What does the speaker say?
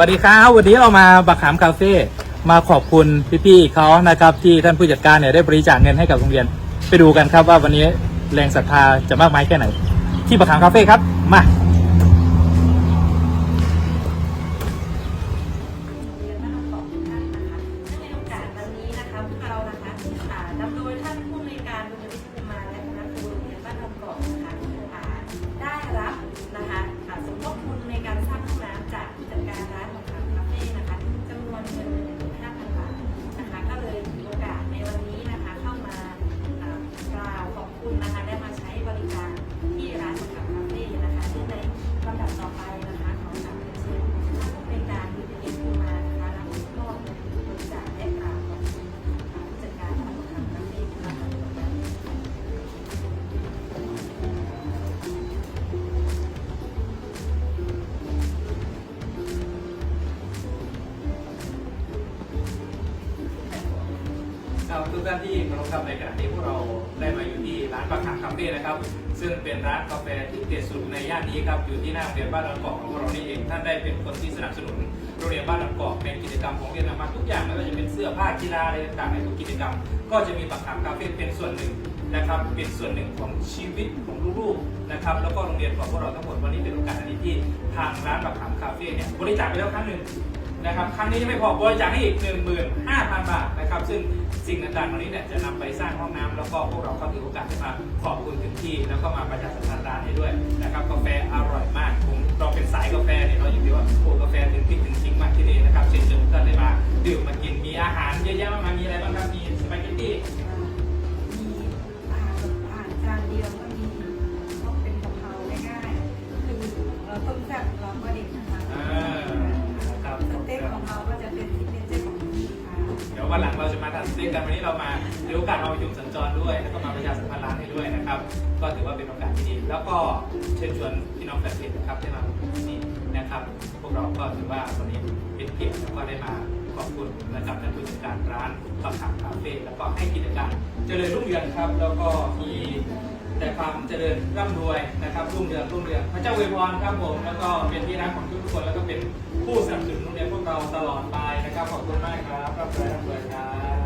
สวัสดีครับ วันนี้เรามาบักขามคาเฟ่มาขอบคุณพี่ๆเขานะครับ ที่ท่านผู้จัดการเนี่ยได้บริจาคเงินให้กับโรงเรียน ไปดูกันครับว่าวันนี้แรงศรัทธาจะมากมายแค่ไหน ที่บักขามคาเฟ่ครับ มาในโอกาสวันนี้นะคะพวกเรานะคะอ่านำโดยท่านผู้อำนวยการโรงเรียน ครับทุกท่านที่มารพครับในขณะนี้พวกเราได้มาอยู่ที่ร้านบักขาคาเฟ่นะครับ ซึ่งเป็นร้านกาแฟที่เด็ดสุดในย่านนี้ครับอยู่ที่หน้าโรงเรียนบ้านลำกอกของพวกเรานี่เองท่านได้เป็นคนที่สนับสนุนโรงเรียนบ้านลำกอกเป็นกิจกรรมของเรียนมาทุกอย่างไม่ว่าจะเป็นเสื้อผ้ากีฬาอะไรต่างๆในทุกกิจกรรม ก็จะมีบักขาคาเฟ่เป็นส่วนหนึ่ง นะครับเป็นส่วนหนึ่งของชีวิตของลูกๆนะครับแล้วก็โรงเรียนของพวกเราทั้งหมดวันนี้เป็นโอกาสอันดีที่ทางร้านบักขามคาเฟ่เนี่ยบริจาคไปแล้วครั้งหนึ่งนะครับครั้งนี้ยังไม่พอบริจาคให้อีก 15,000 บาทนะครับซึ่งสิ่งต่างๆเหล่านี้เนี่ยจะนำไปสร้างห้องน้ำแล้วก็พวกเราก็ถือโอกาสที่มาขอบคุณถึงที่ แล้วก็มาประชาสัมพันธ์ร้านให้ด้วยนะครับกาแฟอร่อยมากผมเราเป็นสายกาแฟเนี่ยเราอยู่ที่ว่าโอ้กาแฟถึงพริกถึงจริงมากที่นี่นะครับเชิญชวนทุกท่านได้มาดื่มมากินมีอาหารเยอะแยะมากมายมีอะไรบ้างครับมีสปาเกตตี้ วันหลังเราจะมาทำสเต็กกันวันนี้เรามาถือโอกาสมาประชุมสัญจรด้วย แล้วก็มาประชาสัมพันธ์ร้านให้ด้วยนะครับ ก็ถือว่าเป็นโอกาสที่ดี แล้วก็เชิญชวนพี่น้องแฟนเพจนะครับได้มาพูดคุยที่นี่นะครับ พวกเราก็ถือว่าวันนี้เป็นเกียรติแล้วก็ได้มาขอบคุณนะครับท่านผู้จัดการร้านปักถังคาเฟ่แล้วก็ให้กิจการเจริญรุ่งเรืองครับ แล้วก็มี แต่ความเจริญร่ำรวยนะครับรุ่งเรืองรุ่งเรืองพระเจ้าอวยพรครับผมแล้วก็เป็นที่รักของทุกคนแล้วก็เป็นผู้สนับสนุนโรงเรียนพวกเราตลอดไปนะครับขอบคุณมากครับร่ำรวยร่ำรวยครับ